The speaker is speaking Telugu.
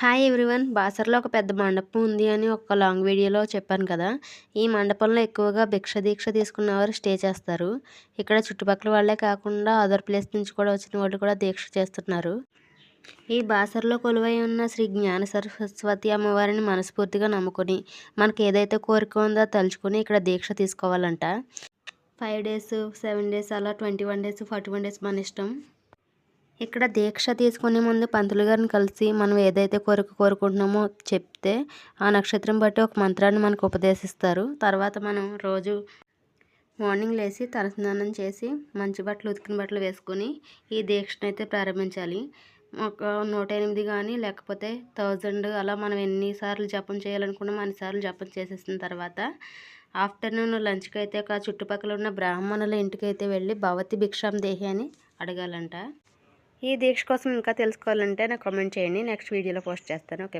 Hi everyone. బాసర్లో ఒక పెద్ద మండపం ఉంది అని ఒక లాంగ్ వీడియోలో చెప్పాను కదా. ఈ మండపంలో ఎక్కువగా భిక్ష దీక్ష తీసుకున్న వారు స్టే చేస్తారు. ఇక్కడ చుట్టుపక్కల వాళ్ళే కాకుండా అదర్ ప్లేస్ నుంచి కూడా వచ్చిన వాళ్ళు కూడా దీక్ష చేస్తున్నారు. ఈ బాసర్లో కొలువై ఉన్న శ్రీ జ్ఞాన సరస్వతి అమ్మవారిని మనస్ఫూర్తిగా నమ్ముకొని మనకి ఏదైతే కోరిక ఉందో తలుచుకొని ఇక్కడ దీక్ష తీసుకోవాలంట. ఫైవ్ డేస్ సెవెన్ డేస్ అలా twenty one days forty one days మన ఇష్టం. ఇక్కడ దీక్ష తీసుకునే ముందు పంతులు గారిని కలిసి మనం ఏదైతే కోరిక కోరుకుంటున్నామో చెప్తే ఆ నక్షత్రం బట్టి ఒక మంత్రాన్ని మనకు ఉపదేశిస్తారు. తర్వాత మనం రోజు మార్నింగ్ లేచి తలస్నానం చేసి మంచి బట్టలు ఉతికిన బట్టలు వేసుకొని ఈ దీక్షను అయితే ప్రారంభించాలి. ఒక నూట ఎనిమిది కానీ లేకపోతే థౌజండ్ అలా మనం ఎన్నిసార్లు జపం చేయాలనుకున్నామో అన్నిసార్లు జపం చేసేసిన తర్వాత ఆఫ్టర్నూన్ లంచ్కి అయితే ఒక చుట్టుపక్కల ఉన్న బ్రాహ్మణుల ఇంటికి అయితే వెళ్ళి భవతి భిక్షాం దేహి అని అడగాలంట. ఈ దీక్ష కోసం ఇంకా తెలుసుకోవాలంటే నాకు కామెంట్ చేయండి. నెక్స్ట్ వీడియోలో పోస్ట్ చేస్తాను. ఓకే